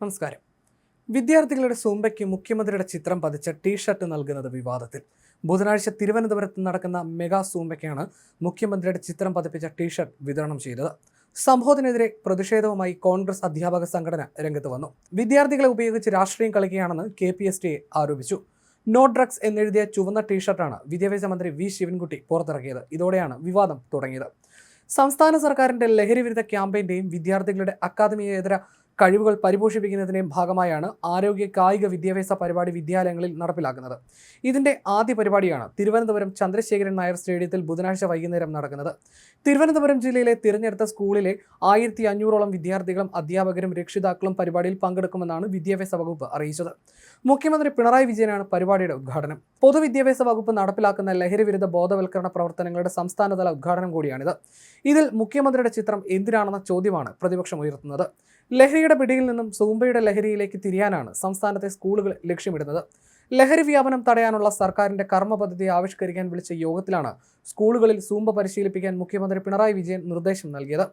നമസ്കാരം. വിദ്യാർത്ഥികളുടെ സൂമ്പയ്ക്ക് മുഖ്യമന്ത്രിയുടെ ചിത്രം പതിച്ച ടീഷർട്ട് നൽകുന്നത് വിവാദത്തിൽ. ബുധനാഴ്ച തിരുവനന്തപുരത്ത് നടക്കുന്ന മെഗാ സൂമ്പയ്ക്കാണ് മുഖ്യമന്ത്രിയുടെ ചിത്രം പതിപ്പിച്ച ടീഷർട്ട് വിതരണം ചെയ്തത്. സംഭവത്തിനെതിരെ പ്രതിഷേധവുമായി കോൺഗ്രസ് അധ്യാപക സംഘടന രംഗത്ത് വന്നു. വിദ്യാർത്ഥികളെ ഉപയോഗിച്ച് രാഷ്ട്രീയം കളിക്കുകയാണെന്ന് കെ പി എസ് ടി ആരോപിച്ചു. നോ ഡ്രഗ്സ് എന്നെഴുതിയ ചുവന്ന ടീഷർട്ടാണ് വിദ്യാഭ്യാസ മന്ത്രി വി ശിവൻകുട്ടി പുറത്തിറക്കിയത്. ഇതോടെയാണ് വിവാദം തുടങ്ങിയത്. സംസ്ഥാന സർക്കാരിന്റെ ലഹരി വിരുദ്ധ ക്യാമ്പയിന്റെയും വിദ്യാർത്ഥികളുടെ അക്കാദമിയേതര കഴിവുകൾ പരിപോഷിപ്പിക്കുന്നതിന്റെയും ഭാഗമായാണ് ആരോഗ്യ കായിക വിദ്യാഭ്യാസ പരിപാടി വിദ്യാലയങ്ങളിൽ നടപ്പിലാക്കുന്നത്. ഇതിന്റെ ആദ്യ പരിപാടിയാണ് തിരുവനന്തപുരം ചന്ദ്രശേഖരൻ നായർ സ്റ്റേഡിയത്തിൽ ബുധനാഴ്ച വൈകുന്നേരം നടക്കുന്നത്. തിരുവനന്തപുരം ജില്ലയിലെ തിരഞ്ഞെടുത്ത സ്കൂളിലെ ആയിരത്തി അഞ്ഞൂറോളം വിദ്യാർത്ഥികളും അധ്യാപകരും രക്ഷിതാക്കളും പരിപാടിയിൽ പങ്കെടുക്കുമെന്നാണ് വിദ്യാഭ്യാസ വകുപ്പ് അറിയിച്ചത്. മുഖ്യമന്ത്രി പിണറായി വിജയനാണ് പരിപാടിയുടെ ഉദ്ഘാടനം. പൊതുവിദ്യാഭ്യാസ വകുപ്പ് നടപ്പിലാക്കുന്ന ലഹരി വിരുദ്ധ ബോധവൽക്കരണ പ്രവർത്തനങ്ങളുടെ സംസ്ഥാനതല ഉദ്ഘാടനം കൂടിയാണിത്. ഇതിൽ മുഖ്യമന്ത്രിയുടെ ചിത്രം എന്തിനാണെന്ന ചോദ്യമാണ് പ്രതിപക്ഷം ഉയർത്തുന്നത്. ലഹരിയുടെ പിടിയിൽ നിന്നും സൂമ്പയുടെ ലഹരിയിലേക്ക് തിരിയാനാണ് സംസ്ഥാനത്തെ സ്കൂളുകൾ ലക്ഷ്യമിടുന്നത്. ലഹരി വ്യാപനം തടയാനുള്ള സർക്കാരിന്റെ കർമ്മ പദ്ധതി ആവിഷ്കരിക്കാൻ വിളിച്ച യോഗത്തിലാണ് സ്കൂളുകളിൽ സൂമ്പ പരിശീലിപ്പിക്കാൻ മുഖ്യമന്ത്രി പിണറായി വിജയൻ നിർദ്ദേശം നൽകിയത്.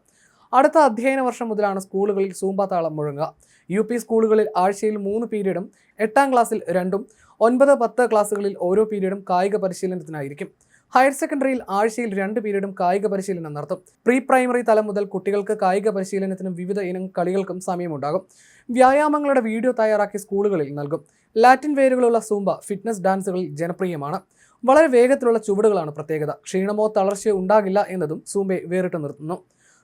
അടുത്ത അധ്യയന വർഷം മുതലാണ് സ്കൂളുകളിൽ സൂമ്പ താളം മുഴങ്ങുക. യു പി സ്കൂളുകളിൽ ആഴ്ചയിൽ മൂന്ന് പീരീഡും എട്ടാം ക്ലാസ്സിൽ രണ്ടും ഒൻപത് പത്ത് ക്ലാസ്സുകളിൽ ഓരോ പീരീഡും കായിക പരിശീലനത്തിനായിരിക്കും. ഹയർ സെക്കൻഡറിയിൽ ആഴ്ചയിൽ രണ്ട് പീരീഡും കായിക പരിശീലനം നടത്തും. പ്രീ പ്രൈമറി തലം മുതൽ കുട്ടികൾക്ക് കായിക പരിശീലനത്തിനും വിവിധ ഇനം കളികൾക്കും സമയമുണ്ടാകും. വ്യായാമങ്ങളുടെ വീഡിയോ തയ്യാറാക്കി സ്കൂളുകളിൽ നൽകും. ലാറ്റിൻ വേരുകളുള്ള സൂമ്പ ഫിറ്റ്നസ് ഡാൻസുകളിൽ ജനപ്രിയമാണ്. വളരെ വേഗത്തിലുള്ള ചുവടുകളാണ് പ്രത്യേകത. ക്ഷീണമോ തളർച്ചയോ ഉണ്ടാകില്ല എന്നതും സൂമ്പയെ വേറിട്ട് നിർത്തുന്നു.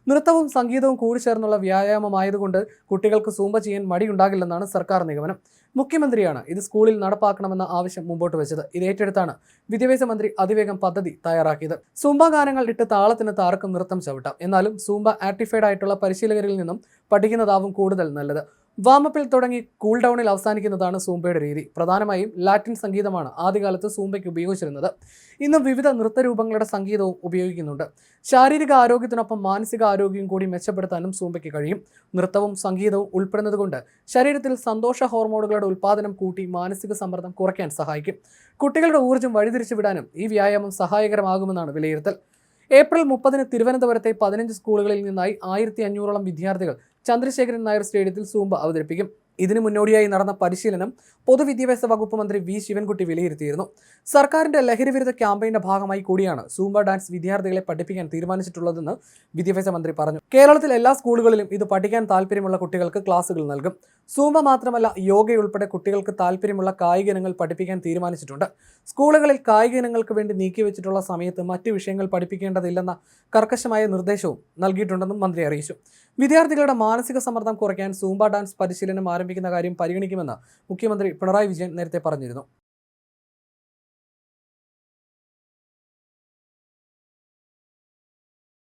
നൃത്തവും സംഗീതവും കൂടി ചേർന്നുള്ള വ്യായാമമായതുകൊണ്ട് കുട്ടികൾക്ക് സൂമ്പ ചെയ്യാൻ മടിയുണ്ടാകില്ലെന്നാണ് സർക്കാർ നിഗമനം. മുഖ്യമന്ത്രിയാണ് ഇത് സ്കൂളിൽ നടപ്പാക്കണമെന്ന ആവശ്യം മുമ്പോട്ട് വെച്ചത്. ഇത് ഏറ്റെടുത്താണ് വിദ്യാഭ്യാസ മന്ത്രി അതിവേഗം പദ്ധതി തയ്യാറാക്കിയത്. സൂമ്പ ഗാനങ്ങൾ ഇട്ട് താളത്തിന് താർക്കും നൃത്തം ചവിട്ടാം. എന്നാലും സൂമ്പ ആക്ടിഫൈഡ് ആയിട്ടുള്ള പരിശീലകരിൽ നിന്നും പഠിക്കുന്നതാവും കൂടുതൽ നല്ലത്. വാമപ്പിൽ തുടങ്ങി കൂൾ ഡൗണിൽ അവസാനിക്കുന്നതാണ് സൂംബയുടെ രീതി. പ്രധാനമായും ലാറ്റിൻ സംഗീതമാണ് ആദ്യകാലത്ത് സൂംബയ്ക്ക് ഉപയോഗിച്ചിരുന്നത്. ഇന്ന് വിവിധ നൃത്തരൂപങ്ങളുടെ സംഗീതവും ഉപയോഗിക്കുന്നുണ്ട്. ശാരീരിക ആരോഗ്യത്തിനൊപ്പം മാനസിക ആരോഗ്യം കൂടി മെച്ചപ്പെടുത്താനും സൂംബയ്ക്ക് കഴിയും. നൃത്തവും സംഗീതവും ഉൾപ്പെടുന്നതുകൊണ്ട് ശരീരത്തിൽ സന്തോഷ ഹോർമോണുകളുടെ ഉൽപ്പാദനം കൂട്ടി മാനസിക സമ്മർദ്ദം കുറയ്ക്കാൻ സഹായിക്കും. കുട്ടികളുടെ ഊർജം വഴിതിരിച്ചു വിടാനും ഈ വ്യായാമം സഹായകരമാകുമെന്നാണ് വിലയിരുത്തൽ. ഏപ്രിൽ മുപ്പതിന് തിരുവനന്തപുരത്തെ പതിനഞ്ച് സ്കൂളുകളിൽ നിന്നായി ആയിരത്തി അഞ്ഞൂറോളം വിദ്യാർത്ഥികൾ ചന്ദ്രശേഖരൻ നായർ സ്റ്റേഡിയത്തിൽ സൂമ്പ അവതരിപ്പിക്കും. ഇതിനു മുന്നോടിയായി നടന്ന പരിശീലനം പൊതുവിദ്യാഭ്യാസ വകുപ്പ് മന്ത്രി വി ശിവൻകുട്ടി വിലയിരുത്തിയിരുന്നു. സർക്കാരിന്റെ ലഹരിവിരുദ്ധ ക്യാമ്പയിന്റെ ഭാഗമായി കൂടിയാണ് സൂമ്പ ഡാൻസ് വിദ്യാർത്ഥികളെ പഠിപ്പിക്കാൻ തീരുമാനിച്ചിട്ടുള്ളതെന്ന് വിദ്യാഭ്യാസ മന്ത്രി പറഞ്ഞു. കേരളത്തിൽ എല്ലാ സ്കൂളുകളിലും ഇത് പഠിക്കാൻ താല്പര്യമുള്ള കുട്ടികൾക്ക് ക്ലാസുകൾ നൽകും. സൂമ്പ മാത്രമല്ല യോഗയുൾപ്പെടെ കുട്ടികൾക്ക് താല്പര്യമുള്ള കായിക ഇനങ്ങൾ പഠിപ്പിക്കാൻ തീരുമാനിച്ചിട്ടുണ്ട്. സ്കൂളുകളിൽ കായിക ഇനങ്ങൾക്ക് വേണ്ടി നീക്കിവെച്ചിട്ടുള്ള സമയത്ത് മറ്റു വിഷയങ്ങൾ പഠിപ്പിക്കേണ്ടതില്ലെന്ന കർക്കശമായ നിർദ്ദേശവും നൽകിയിട്ടുണ്ടെന്നും മന്ത്രി അറിയിച്ചു. വിദ്യാർത്ഥികളുടെ മാനസിക സമ്മർദ്ദം കുറയ്ക്കാൻ സൂമ്പ ഡാൻസ് പരിശീലനം ആരംഭിക്കുന്ന കാര്യം പരിഗണിക്കുമെന്ന് മുഖ്യമന്ത്രി പിണറായി വിജയൻ നേരത്തെ പറഞ്ഞിരുന്നു